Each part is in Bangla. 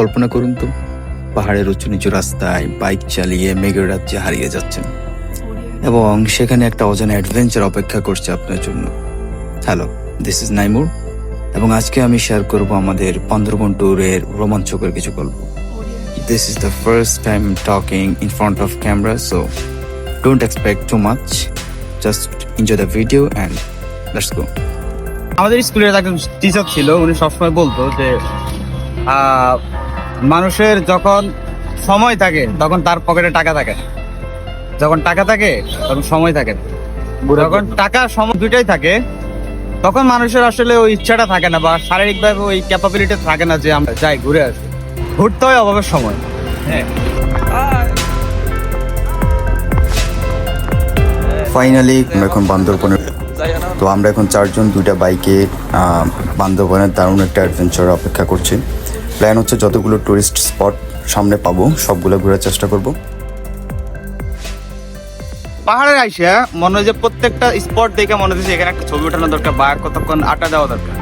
কল্পনা করুন তো, পাহাড়ের উঁচু নিচু রাস্তায় বাইক চালিয়ে মেঘের রাজ্যে হারিয়ে যাচ্ছেন। এবং সেখানে একটা অজানা অ্যাডভেঞ্চার অপেক্ষা করছে আপনার জন্য। হ্যালো, দিস ইজ নাইমুর, এবং আজকে আমি শেয়ার করব আমাদের বান্দরবন ট্যুরের রোমাঞ্চকর কিছু গল্প। This is the first time talking in front of camera so don't expect too much just enjoy the video and let's go আমাদের স্কুলের একজন টিচার ছিল, উনি সবসময় বলতো যে মানুষের যখন সময় থাকে তখন তার পকেটে টাকা থাকে। যখন টাকা থাকে তখন সময় থাকে। যখন টাকা সময় দুইটাই থাকে তখন মানুষের আসলে ওই ইচ্ছাটা থাকে না বা শারীরিকভাবে ওই ক্যাপাবিলিটি থাকে না যে আমরা যাই ঘুরে আসি। ঘুরতে হয় অভাবের সময়। হ্যাঁ। ফাইনালি আমরা এখন বান্দরবনে তো আমরা এখন চারজন দুইটা বাইকে বান্দরবনের দারুণ একটা অ্যাডভেঞ্চার অপেক্ষা করছি। প্ল্যান হচ্ছে যতগুলো টুরিস্ট স্পট সামনে পাবো, সবগুলো ঘোরার চেষ্টা করব। পাহাড়ের আইসা, মনে হয় যে প্রত্যেকটা স্পট দেখে মনে হচ্ছে এখানে একটা ছবি ওঠানো দরকার বা কতক্ষণ আটা দেওয়া দরকার।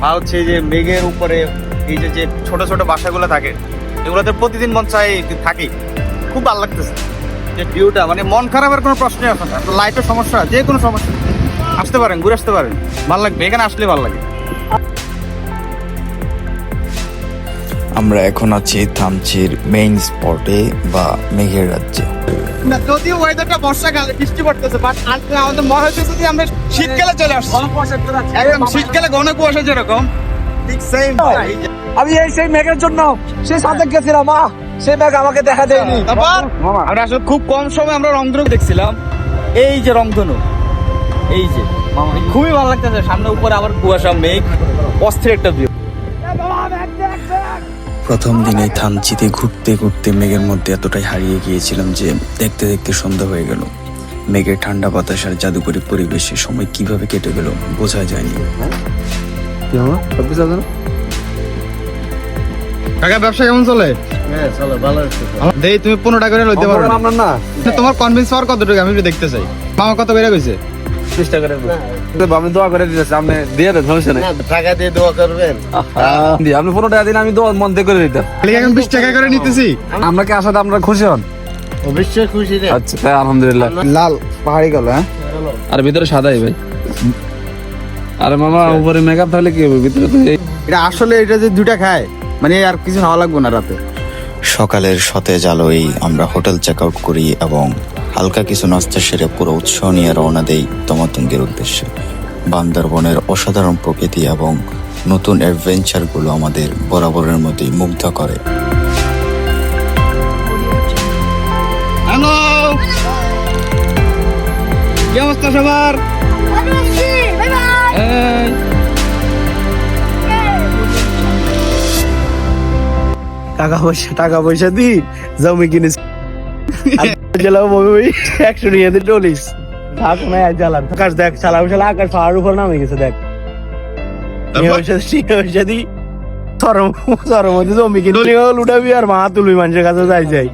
বা হচ্ছে যে মেঘের উপরে এই যে যে ছোট ছোট বাসাগুলো থাকে, এগুলোতে প্রতিদিন মন চাই থাকি। খুব ভালো লাগতেছে। যে ভিউটা মানে মন খারাপের কোনো প্রশ্নই আসে না। লাইটের সমস্যা যে কোনো সমস্যা। আসতে পারেন, ঘুরে আসতে পারেন। ভালো লাগবে, এখানে আসলে ভালো লাগে। আমরা এখন আছি থামচির মেইন স্পটে বা মেঘের রাজ্যে। যদিও ওয়েদারটা বর্ষাকালে বৃষ্টি পড়তেছে বাট আজকে আমাদের মনে হচ্ছে যদি আমরা শীতকালে চলে আসছি। একদম শীতকালে ঘন কুয়াশা যেরকম ঠিক সেম আমি এই সেই মেঘের জন্য সেই সাথে গেছিলাম মা সেই মেঘ আমাকে দেখা দেয়নি। তারপর? আমরা আসলে খুব কম সময় আমরা রংধনু দেখছিলাম। এই যে রংধনু এই যে। খুবই ভালো লাগতেছে সামনে উপরে আবার কুয়াশা মেঘ অস্থির একটা ভিউ প্রথম দিনে থামচিতে ঘুরতে ঘুরতে মেঘের মধ্যে এতটাই হারিয়ে গিয়েছিলাম যে দেখতে দেখতে সন্ধ্যা হয়ে গেল। মেঘের ঠান্ডা বাতাস আর জাদুকরী পরিবেশে সময় কীভাবে কেটে গেল বোঝা যায়নি। কাকা ব্যবসা কেমন চলে? হ্যাঁ চলো ভালো আছে। দেই তুমি পনেরো টাকা করে লইতে পারো না। তোমার কনভিন্স হওয়ার কতটুকু? আমি একটু দেখতে চাই। মামা কত করে কইছে? চেষ্টা করে আমি দোয়া করে দিতেছি আপনি দিয়ে দেন সমস্যা নেই। টাকা দিয়ে দোয়া করবেন। আপনি পনেরো টাকা দিন আমি দোয়া মন দিয়ে করে দিতাম। এখন বিশ টাকা করে নিতেছি। আমরা কি আসাতে আমরা খুশি হন? অবশ্যই খুশি আচ্ছা আলহামদুলিল্লাহ। লাল পাহাড়ি গেল হ্যাঁ? আর ভিতরে সাদাই ভাই। আরে মামা উপরে মেকআপ থাকলে কি হবে? ভিতরে তো এটা আসলে এটা যে দুটা খায় মানে আর কিছু খাওয়া লাগবে না রাতে। সকালের সতেজ আলোয় আমরা হোটেল চেক আউট করি এবং হালকা কিছু নাস্তা সেরে পুরো উৎসাহ নিয়ে রওনা দেই তমাতঙ্গের উদ্দেশ্যে। বান্দরবনের অসাধারণ প্রকৃতি এবং নতুন অ্যাডভেঞ্চারগুলো আমাদের বরাবরের মতোই মুগ্ধ করে। হ্যালো কি অবস্থা সবার? টাকা পয়সা টাকা পয়সা দি জমি কিনেছি গেলাম ওই একশো নিয়ে ডলিস। থাক না জ্বালান। আকাশ দেখ চালা চালা আকাশ পাহাড়ের উপর নামে গেছে দেখ। নিয়ে পয়সা নিয়ে পয়সা দি সরম সরম মধ্যে জমি কিনে লুটাবি আর মা তুলবি মানুষের কাছে যাই যাই।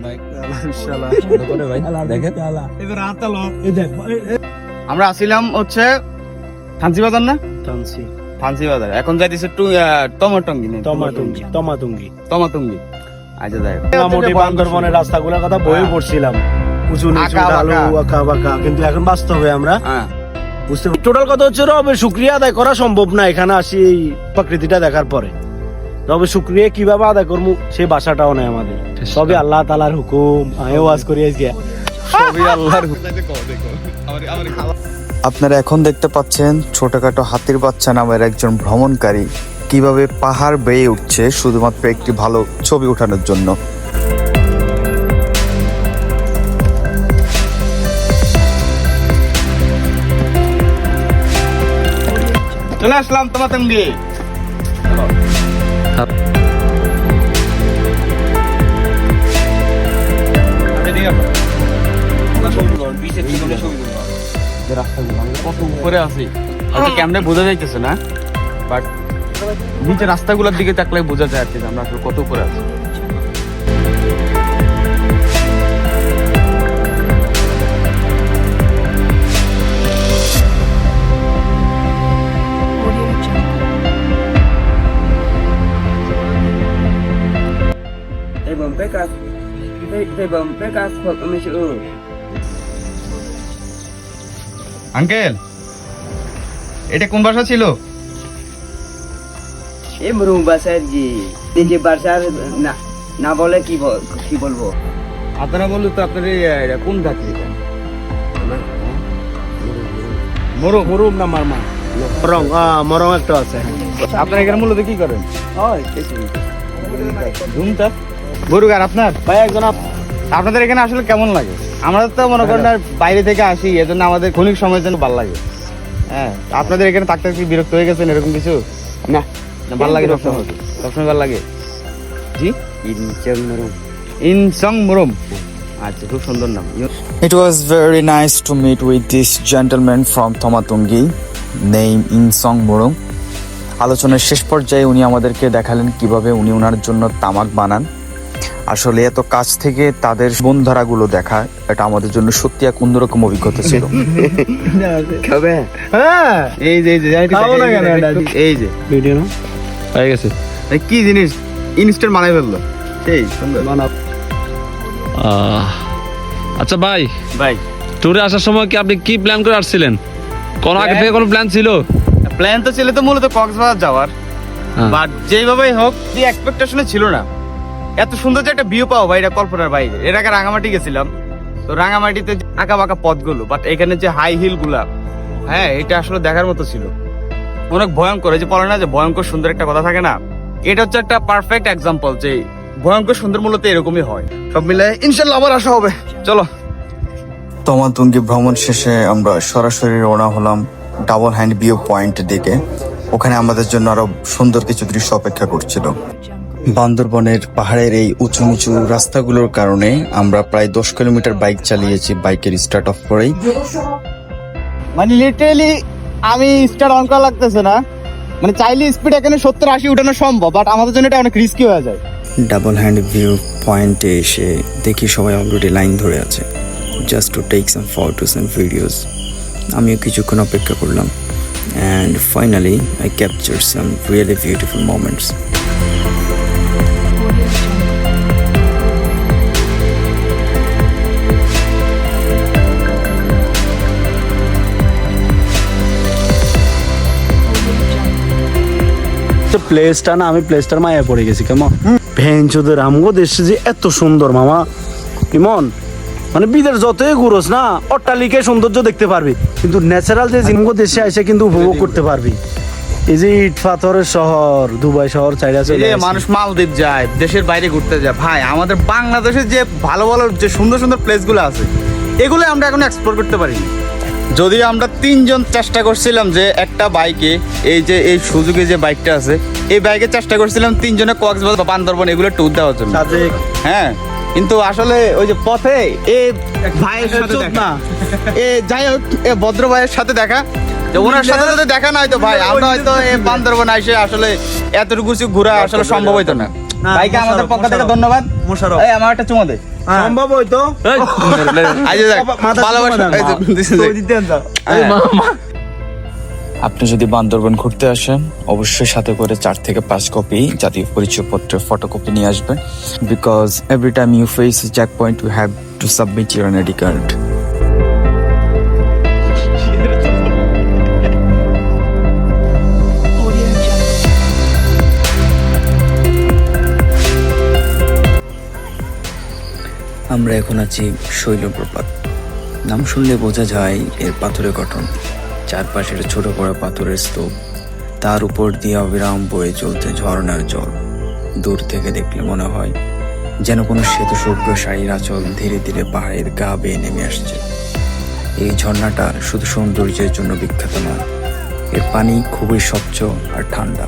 আমরা আসিলাম হচ্ছে ফান্সি বাজার না? বাজার। এখন যাইতেছে টমাটঙ্গি টমাটুঙ্গি টমাটুঙ্গি। টমাটঙ্গি। আচ্ছা যাই হোক। মোটামুটি বান্দরবনের রাস্তাগুলোর কথা বই হ্যাঁ। পড়ছিলাম। উঁচু নিচু ঢালু আঁকা বাঁকা। কিন্তু এখন বাস্তবে আমরা হ্যাঁ। বুঝতে টোটাল কথা হচ্ছে রবে শুক্রিয়া আদায় করা সম্ভব না এখানে আসি এই প্রকৃতিটা দেখার পরে। রবে শুক্রিয়া কীভাবে আদায় করব সেই বাসাটাও নেই আমাদের। সবই আল্লাহ তালার হুকুম। আমি ওয়াজ করি আজকে। সবই আল্লাহর আপনারা এখন দেখতে পাচ্ছেন ছোটখাটো হাতির বাচ্চা নামের একজন ভ্রমণকারী কীভাবে পাহাড় বেয়ে উঠছে শুধুমাত্র একটি ভালো ছবি ওঠানোর জন্য। চলে আসলাম টমাটঙ্গি উপরে আছি। হয়তো ক্যামেরায় বোঝা যাইতেছে না বাট নিচে রাস্তাগুলোর দিকে তাকলে বোঝা যায় আর আমরা আসলে কত উপরে আছি। Kami siya আঙ্কেল এটা কোন ভাষা ছিল? এ মরুম বাসার জি। যে বাসার না না বলে কি কি বলব? আপনারা বলল তো আপনার এটা কোন থাকি মরুম। মরুম না মারমা? মরং মরং একটা আছে। আপনারা এখানে মূলত কি করেন? হয় কিছু। আর আপনার? ভাই একজন আপনাদের এখানে আসলে কেমন লাগে? আমরা তো মনে করেন আর বাইরে থেকে আসি এজন্য আমাদের ক্ষণিক সময়ের জন্য ভালো লাগে। হ্যাঁ আপনাদের এখানে থাকতে কি বিরক্ত হয়ে গেছেন এরকম কিছু? না। না ভালো লাগে সবসময়? সবসময় ভালো লাগে? জি? ইনচং মরুম ইনসং মুরম আচ্ছা খুব সুন্দর নাম। It was very nice to meet with this gentleman from Tomatungi, name Insong Murung. আলোচনার শেষ পর্যায়ে উনি আমাদেরকে দেখালেন কীভাবে উনি ওনার জন্য তামাক বানান। আসলে এত কাছ থেকে তাদের বনধারাগুলো দেখা এটা আমাদের জন্য সত্যি এক অন্যরকম অভিজ্ঞতা ছিল। হ্যাঁ। এই যে এই যে এই যে, ভিডিও হয়ে গেছে। কি জিনিস? ইনস্ট্যান্ট বানাই ফেলল। সেই সুন্দর। আহ, আচ্ছা ভাই। ভাই। ট্যুরে আসার সময় কি আপনি কি প্ল্যান করে আসছিলেন? কোন আগে থেকে কোনো প্ল্যান ছিল? প্ল্যান তো ছিল তো মূলত কক্সবাজার যাওয়ার। হ্যাঁ। বাট যেইভাবেই হোক যে এক্সপেকটেশনে ছিল না। এত সুন্দর যে একটা ভিউ পাও ভাই, এটা কল্পনার বাইরে। এর আগে রাঙামাটি গেছিলাম। তো রাঙামাটিতে আঁকা বাঁকা পথগুলো বাট এখানে যে হাই হিলগুলা হ্যাঁ এটা আসলে দেখার মতো ছিল। অনেক ভয়ঙ্কর, এই যে বলে না যে ভয়ঙ্কর সুন্দর একটা কথা থাকে না? এটা হচ্ছে একটা পারফেক্ট এক্সাম্পল যে ভয়ঙ্কর সুন্দর মূলত এরকমই হয়। সব মিলে ইনশাল্লাহ আবার আসা হবে। চলো। তোমার তমাতুঙ্গি ভ্রমণ শেষে আমরা সরাসরি রওনা হলাম ডাবল হ্যান্ড ভিউ পয়েন্ট দিকে। ওখানে আমাদের জন্য আরও সুন্দর কিছু দৃশ্য অপেক্ষা করছিল। বান্দরবনের পাহাড়ের এই উঁচু নিচু রাস্তাগুলোর কারণে আমরা প্রায় দশ কিলোমিটার বাইক চালিয়েছি বাইকের স্টার্ট অফ করেই। মানে লিটারেলি আমি স্টার্ট অন করা লাগতেছে না। মানে চাইলে স্পিড এখানে সত্তর আশি উঠানো সম্ভব বাট আমাদের জন্য এটা অনেক রিস্কি হয়ে যায়। ডাবল হ্যান্ড ভিউ পয়েন্টে এসে দেখি সবাই অলরেডি লাইন ধরে আছে। Just to take some photos and videos আমিও কিছুক্ষণ অপেক্ষা করলাম। And finally I capture some really beautiful moments প্লেসটা না আমি প্লেসটার মায়া পড়ে গেছি কেমন? ভেঞ্চোদের আমগো দেশে যে এত সুন্দর মামা। কেমন? মানে বিদের যতই ঘুরোস না অট্টালিকায় সৌন্দর্য দেখতে পারবি কিন্তু ন্যাচারাল যে জিনিস দেশে এসে কিন্তু উপভোগ করতে পারবি। এই যে ইট পাথরের শহর দুবাই শহর চাইরা চলে মানুষ মালদ্বীপ যায় দেশের বাইরে ঘুরতে যায়। ভাই আমাদের বাংলাদেশের যে ভালো ভালো যে সুন্দর সুন্দর প্লেসগুলো আছে এগুলো আমরা এখন এক্সপ্লোর করতে পারিনি। যদিও আমরা তিনজন চেষ্টা করছিলাম যে একটা বাইকে এই যে এই সুযোগে যে বাইকটা আছে এই বাইকে চেষ্টা করছিলাম তিনজনে কক্সবাজার বা বান্দরবন এগুলো ট্যুর দেওয়ার জন্য। হ্যাঁ কিন্তু আসলে ওই যে পথে এ ভাইয়ের সাথে দেখা না। এ যাই হোক এ ভদ্র ভাইয়ের সাথে দেখা। ওনার সাথে যদি দেখা না হয়তো ভাই আমরা হয়তো এ বান্দরবন আইসে আসলে এতটুকু ঘোরা আসলে সম্ভব হইতো না। ভাইকে আমাদের পক্ষ থেকে ধন্যবাদ। মোশাররফ। এই আমার একটা চুমা দে। সম্ভব হইতো। হ্যাঁ। আপনি যদি বান্দরবন ঘুরতে আসেন অবশ্যই সাথে করে চার থেকে পাঁচ কপি জাতীয় পরিচয়পত্রের ফটোকপি নিয়ে আসবেন because every time you face checkpoint you have to submit your ID card আমরা এখন আছি শৈলপ্রপাত। নাম শুনলে বোঝা যায় এর পাথরের গঠন। চারপাশের ছোট বড় পাথরের স্তূপ। তার উপর দিয়ে অবিরাম বয়ে চলছে ঝর্ণার জল। দূর থেকে দেখলে মনে হয় যেন কোনো শ্বেত শুভ্র শাড়ির আঁচল ধীরে ধীরে পাহাড়ের গা বেয়ে নেমে আসছে। এই ঝর্ণাটা শুধু সৌন্দর্যের জন্য বিখ্যাত নয়, এর পানি খুবই স্বচ্ছ আর ঠান্ডা।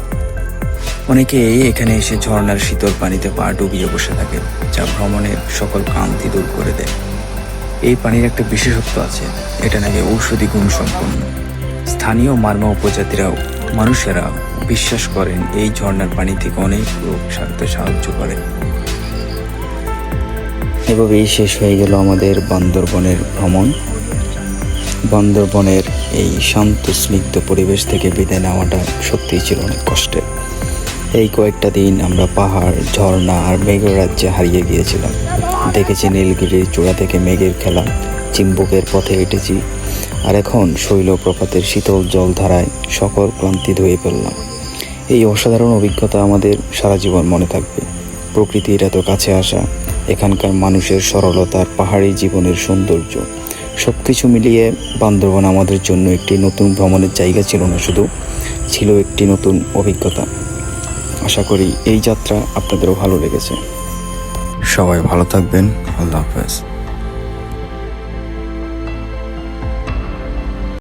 অনেকেই এখানে এসে ঝর্ণার শীতল পানিতে পা ডুবিয়ে বসে থাকে, যা ভ্রমণের সকল ক্লান্তি দূর করে দেয়। এই পানির একটা বিশেষত্ব আছে, এটা নাকি ঔষধি গুণ সম্পন্ন। স্থানীয় মার্মা উপজাতিরাও, মানুষেরা বিশ্বাস করেন এই ঝর্ণার পানি থেকে অনেক রোগ সারতে সাহায্য করে। এভাবেই শেষ হয়ে গেল আমাদের বান্দরবনের ভ্রমণ। বান্দরবনের এই শান্ত, স্নিগ্ধ পরিবেশ থেকে বিদায় নেওয়াটা সত্যিই ছিল অনেক কষ্টের। এই কয়েকটা দিন আমরা পাহাড়, ঝর্ণা আর মেঘের রাজ্যে হারিয়ে গিয়েছিলাম। দেখেছি নীলগিরির চূড়া থেকে মেঘের খেলা, চিম্বুকের পথে হেঁটেছি, আর এখন শৈলপ্রপাতের শীতল জলধারায় সকল ক্লান্তি ধুয়ে ফেললাম। এই অসাধারণ অভিজ্ঞতা আমাদের সারা জীবন মনে থাকবে। প্রকৃতির এত কাছে আসা, এখানকার মানুষের সরলতার পাহাড়ি জীবনের সৌন্দর্য সব কিছু মিলিয়ে বান্দরবন আমাদের জন্য একটি নতুন ভ্রমণের জায়গা ছিল না শুধু, ছিল একটি নতুন অভিজ্ঞতা। আশা করি এই যাত্রা আপনাদেরও ভালো লেগেছে। সবাই ভালো থাকবেন। আল্লাহ হাফেজ।